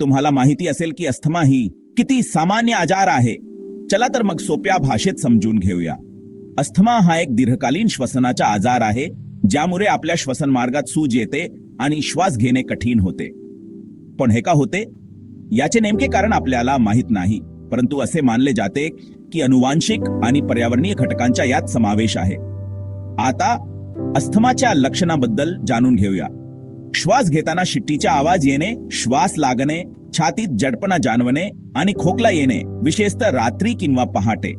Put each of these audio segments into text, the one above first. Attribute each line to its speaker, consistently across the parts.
Speaker 1: तुम्हाला माहिती असेल की अस्थमा ही किती सामान्य आजार आहे. चला तर मग सोप्या भाषेत समजून घेऊया. अस्थमा हा एक दीर्घकालीन श्वसनाचा आजार आहे ज्यामुळे आपल्या श्वसन मार्गात सूज येते आणि श्वास घेणे कठीण होते. पण हे का होते? याचे नेमके कारण आपल्याला माहीत नाही परंतु असे मानले जाते की अनुवांशिक आणि पर्यावरणीय घटकांचा यात समावेश आहे. आता अस्थमाच्या लक्षणाबद्दल जाणून घेऊया. श्वास घेताना शिट्टीचा आवाज येणे श्वास लागणे छातीत जडपणा जाणवणे आणि खोकला येणे विशेषतः रात्री किंवा पहाटे.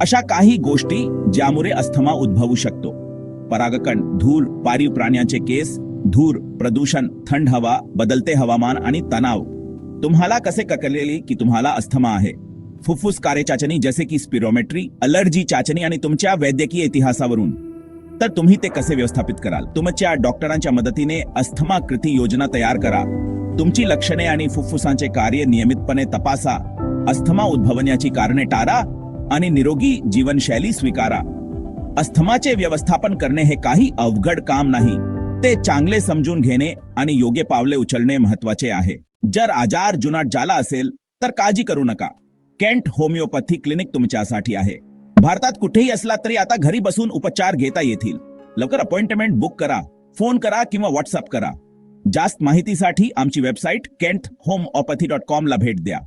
Speaker 1: अशा काही गोष्टी ज्यामुळे अस्थमा उद्भवू शकतो. परागकण धूर पाळीव प्राण्यांचे केस धूर प्रदूषण थंड हवा बदलते हवामान आणि तणाव. तुम्हाला कसे ककलेली की तुम्हाला अस्थमा आहे? फुफ्फुस कार्य चाचणी जसे की स्पिरोमेट्री अलर्जी चाचणी आणि तुमच्या वैद्यकीय इतिहासावरून. तर तुम्ही ते कसे व्यवस्थापित कराल? तुमच्या डॉक्टरांच्या मदतीने अस्थमा कृती योजना तयार करा. तुमची लक्षणे आणि फुफ्फुसांचे कार्य नियमितपणे तपासा. अस्थमा उद्भवण्याची कारणे टाळा आणि निरोगी जीवनशैली स्वीकारा. अस्थमाचे व्यवस्थापन करणे हे काही अवघड काम नाही. ते चांगले समजून घेणे आणि योग्य पावले उचलणे महत्त्वाचे आहे. जर आजार जुनाट झाला असेल तर काळजी करू नका. केंट होमिओपॅथी क्लिनिक तुमच्यासाठी आहे. भारतात कुठेही असला तरी आता घरी बसून उपचार घेता येतील. लवकर अपॉइंटमेंट बुक करा फोन करा किंवा व्हॉट्सअप करा. जास्त माहितीसाठी आमची website Kent homoeopathy dot com ला भेट द्या.